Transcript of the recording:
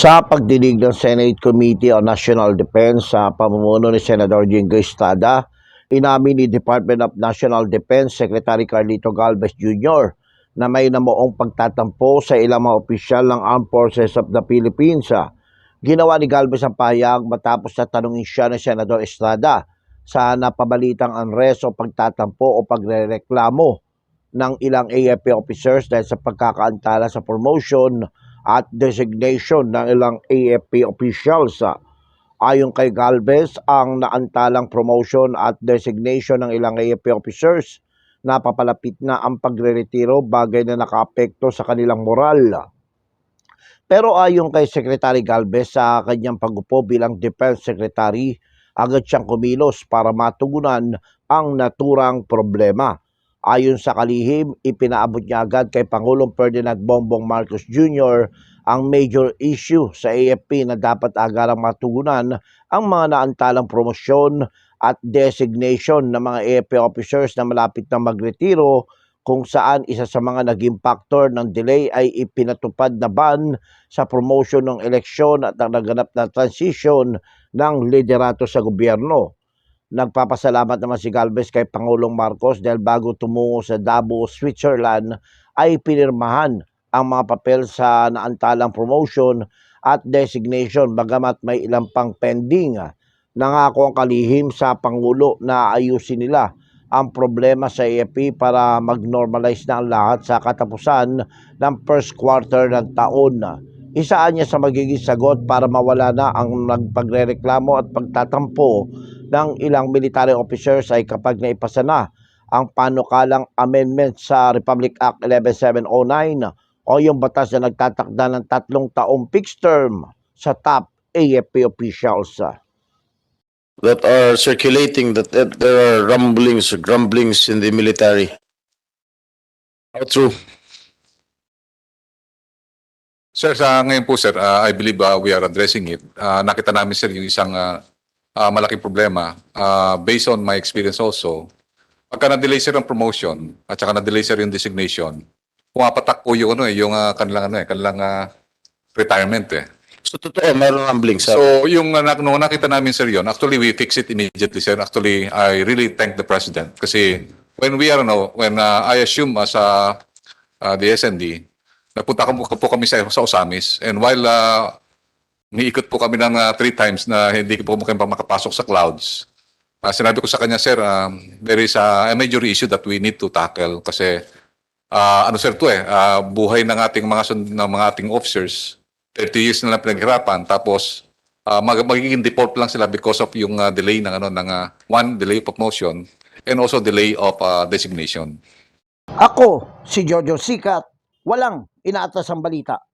Sa pagdinig ng Senate Committee on National Defense sa pamumuno ni Senador Jingo Estrada, inamin ni Department of National Defense Secretary Carlito Galvez Jr. na may namoong pagtatampo sa ilang mga opisyal ng Armed Forces of the Philippines. Ginawa ni Galvez ang pahayag matapos na tanungin siya ni Senador Estrada sa napabalitang unrest o pagtatampo o pagrereklamo ng ilang AFP officers dahil sa pagkakaantala sa promotion at designation ng ilang AFP officials. Ayon kay Galvez, ang naantalang promotion at designation ng ilang AFP officers napapalapit na ang pagreretiro bagay na nakaapekto sa kanilang moral. Pero ayon kay Secretary Galvez sa kanyang pagupo bilang Defense Secretary, agad siyang kumilos para matugunan ang naturang problema. Ayon sa kalihim, ipinaabot niya agad kay Pangulong Ferdinand Bongbong Marcos Jr. ang major issue sa AFP na dapat agarang matugunan ang mga naantalang promosyon at designation ng mga AFP officers na malapit na magretiro kung saan isa sa mga naging factor ng delay ay ipinatupad na ban sa promotion ng eleksyon at ang naganap na transition ng liderato sa gobyerno. Nagpapasalamat naman si Galvez kay Pangulong Marcos dahil bago tumungo sa Davao, Switzerland ay pinirmahan ang mga papel sa naantalang promotion at designation bagamat may ilang pang pending. Nangako ang kalihim sa Pangulo na ayusin nila ang problema sa AFP para mag-normalize na ang lahat sa katapusan ng first quarter ng taon. Isaan niya sa magiging sagot para mawala na ang nagpagrereklamo at pagtatampo ng ilang military officers ay kapag naipasa na ang panukalang amendment sa Republic Act 11709 o yung batas na nagtatakda ng tatlong taong fixed term sa top AFP officials. that are circulating that, that there are rumblings grumblings in the military. How true? Sir, sa ngayon po sir, uh, I believe uh, we are addressing it. Uh, nakita namin sir yung isang uh, uh, malaking problema. Uh, based on my experience also, pagka na-delay sir ang promotion at saka na-delay sir yung designation, pumapatak po yung, ano, eh, yung uh, kanilang, ano, eh, kanilang uh, retirement eh. So totoo, meron rumblings. sir. So yung uh, nung nakita namin sir yun, actually we fix it immediately sir. Actually, I really thank the President kasi when we are, no, when uh, I assume as uh, uh, the SND, napunta ko po kami sa, sa Osamis. And while uh, niikot po kami ng uh, three times na hindi po kami pa makapasok sa clouds, uh, sinabi ko sa kanya, sir, um, there is a, a major issue that we need to tackle kasi uh, ano sir to eh, uh, buhay ng ating mga, ng mga ating officers. 30 years na lang pinaghirapan. Tapos ah, mag magiging default lang sila because of yung ah, delay ng ano ng ah, one delay of promotion and also delay of ah, designation. Ako, si Jojo Sikat, walang inaatas ang balita.